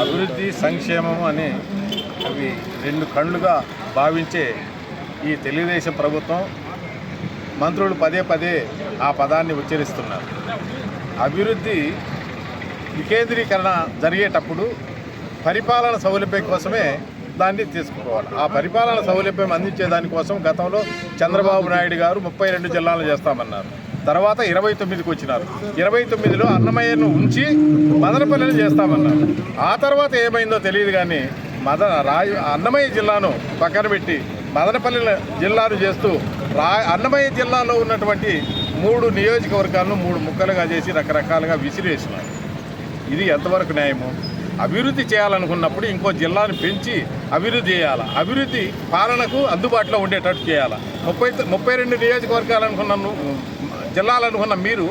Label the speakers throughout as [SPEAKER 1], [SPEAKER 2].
[SPEAKER 1] అభివృద్ధి సంక్షేమం అని అవి రెండు కళ్ళుగా భావించే ఈ తెలుగుదేశం ప్రభుత్వం మంత్రులు పదే పదే ఆ పదాన్ని ఉచ్చరిస్తున్నారు. అభివృద్ధి వికేంద్రీకరణ జరిగేటప్పుడు పరిపాలన సౌలభ్యం కోసమే దాన్ని తీసుకుపోవాలి. ఆ పరిపాలన సౌలభ్యం అందించే దానికోసం గతంలో చంద్రబాబు నాయుడు గారు ముప్పై రెండు జిల్లాలు చేస్తామన్నారు. తర్వాత ఇరవై తొమ్మిదికి వచ్చినారు. ఇరవై తొమ్మిదిలో అన్నమయ్యను ఉంచి మదనపల్లిని చేస్తామన్నారు. ఆ తర్వాత ఏమైందో తెలియదు కానీ మద రాయు అన్నమయ్య జిల్లాను పక్కన పెట్టి మదనపల్లి జిల్లాను చేస్తూ రా అన్నమయ్య జిల్లాలో ఉన్నటువంటి మూడు నియోజకవర్గాలను మూడు ముక్కలుగా చేసి రకరకాలుగా విసిరేసినారు. ఇది ఎంతవరకు న్యాయము? అభివృద్ధి చేయాలనుకున్నప్పుడు ఇంకో జిల్లాను పెంచి అభివృద్ధి చేయాలి? అభివృద్ధి పాలనకు అందుబాటులో ఉండేటట్టు చేయాలి? ముప్పై ముప్పై రెండు నియోజకవర్గాలు జిల్లాలు అనుకున్న మీరు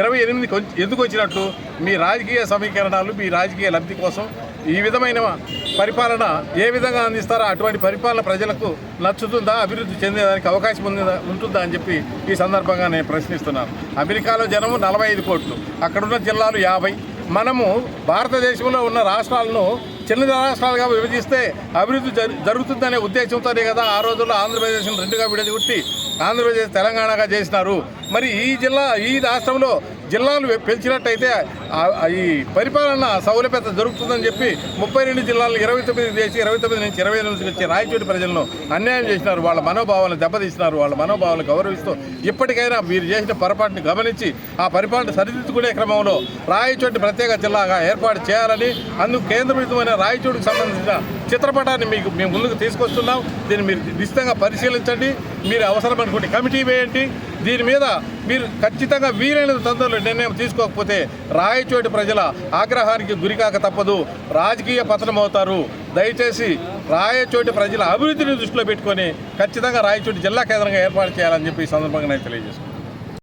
[SPEAKER 1] ఇరవై ఎనిమిదికి ఎందుకు వచ్చినట్టు మీ రాజకీయ సమీకరణాలు మీ రాజకీయ లబ్ధి కోసం ఈ విధమైన పరిపాలన ఏ విధంగా అందిస్తారో అటువంటి పరిపాలన ప్రజలకు నచ్చుతుందా అభివృద్ధి చెందేదానికి అవకాశం ఉందా ఉంటుందా అని చెప్పి ఈ సందర్భంగా నేను ప్రశ్నిస్తున్నాను. అమెరికాలో జనము నలభై ఐదు కోట్లు అక్కడున్న జిల్లాలు యాభై. మనము భారతదేశంలో ఉన్న రాష్ట్రాలను చిన్న రాష్ట్రాలుగా విభజిస్తే అభివృద్ధి జరుగుతుందనే ఉద్దేశంతోనే కదా ఆ రోజుల్లో ఆంధ్రప్రదేశ్ను రెండుగా విడగొట్టి ఆంధ్రప్రదేశ్ తెలంగాణగా చేసినారు. మరి ఈ జిల్లా ఈ రాష్ట్రంలో జిల్లాలు పెంచినట్టయితే ఈ పరిపాలన సౌలభ్యత దొరుకుతుందని చెప్పి ముప్పై రెండు జిల్లాలు ఇరవై తొమ్మిది చేసి ఇరవై తొమ్మిది నుంచి ఇరవై నుంచి వచ్చి రాయచోటి ప్రజలను అన్యాయం చేసినారు. వాళ్ళ మనోభావాలను దెబ్బతీసినారు. వాళ్ళ మనోభావాలను గౌరవిస్తూ ఇప్పటికైనా మీరు చేసిన పొరపాటుని గమనించి ఆ పరిపాలన సరిదిద్దుకునే క్రమంలో రాయచోటి ప్రత్యేక జిల్లాగా ఏర్పాటు చేయాలని అందుకు కేంద్రవితమైన రాయచోటికి సంబంధించిన చిత్రపటాన్ని మీకు మేము ముందుకు తీసుకొస్తున్నాం. దీన్ని మీరు నిశ్చితంగా పరిశీలించండి. మీరు అవసరం అనుకుంటే కమిటీ వేయండి. దీని మీద మీరు ఖచ్చితంగా వీలైన తొందరలో నిర్ణయం తీసుకోకపోతే రాయచోటి ప్రజల ఆగ్రహానికి గురికాక తప్పదు. రాజకీయ పతనం అవుతారు. దయచేసి రాయచోటి ప్రజల అభివృద్ధిని దృష్టిలో పెట్టుకొని ఖచ్చితంగా రాయచోటి జిల్లా కేంద్రంగా ఏర్పాటు చేయాలని చెప్పి ఈ సందర్భంగా నేను తెలియజేస్తున్నాను